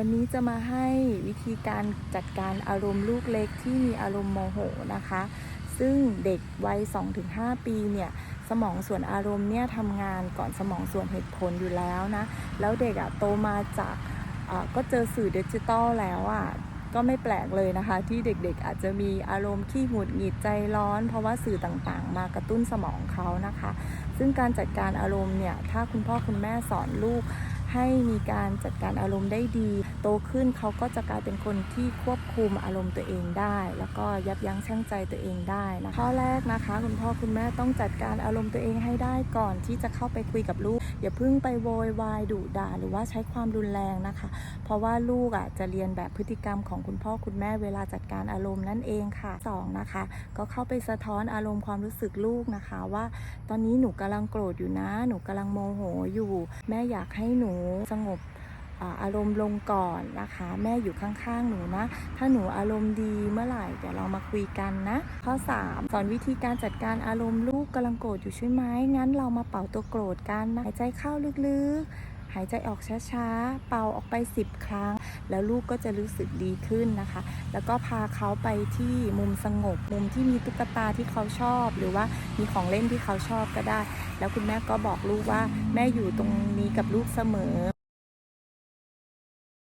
วันนี้จะมาให้วิธีการจัดการอารมณ์ลูกเล็กที่มีอารมณ์โมโหนะคะ ซึ่งเด็กวัย 2-5 ปีเนี่ยสมองส่วนอารมณ์เนี่ยทำงานก่อนสมองส่วนเหตุผลอยู่แล้วนะ แล้วเด็กอะโตมาจากก็เจอสื่อดิจิตอลแล้วอะก็ไม่แปลกเลยนะคะ ที่เด็กๆอาจจะมีอารมณ์ขี้หงุดหงิดใจร้อน เพราะว่าสื่อต่างๆ มากระตุ้นสมองเขานะคะ ซึ่งการจัดการอารมณ์เนี่ยถ้าคุณพ่อคุณแม่สอนลูก ให้มีการจัดการอารมณ์ได้ดี โตขึ้นเขาก็จะกลายเป็นคนที่ควบคุมอารมณ์ตัวเองได้ แล้วก็ยับยั้งชั่งใจตัวเองได้นะข้อแรกนะคะ คุณพ่อคุณแม่ต้องจัดการอารมณ์ตัวเองให้ได้ก่อนที่จะเข้าไปคุยกับลูก อย่าเพิ่งไปโวยวายดุด่าหรือว่าใช้ความรุนแรงนะคะ เพราะว่าลูกอะจะเรียนแบบพฤติกรรมของคุณพ่อคุณแม่เวลาจัดการอารมณ์นั่นเองค่ะสองนะคะ ก็เข้าไปสะท้อนอารมณ์ความรู้สึกลูกนะคะ ว่า ตอนนี้หนูกำลังโกรธอยู่นะ หนูกำลังโมโหอยู่ แม่อยากให้หนูสงบอาอารมณ์ลงก่อนนะคะ แม่อยู่ข้างๆหนูนะ ถ้าหนูอารมณ์ดีเมื่อไหร่เดี๋ยวเรามาคุยกันนะ ข้อ 3 สอนวิธีการจัดการอารมณ์ลูกกำลังโกรธอยู่ใช่ไหมงั้นเรามาเป่าตัวโกรธกันนะหายใจเข้าลึกๆ หายใจออกช้าๆ เป่าออกไป 10 ครั้ง แล้วลูกก็จะรู้สึกดีขึ้นนะคะ แล้วก็พาเขาไปที่มุมสงบ มุมที่มีตุ๊กตาที่เขาชอบ หรือว่ามีของเล่นที่เขาชอบก็ได้ แล้วคุณแม่ก็บอกลูกว่าแม่อยู่ตรงนี้กับลูกเสมอ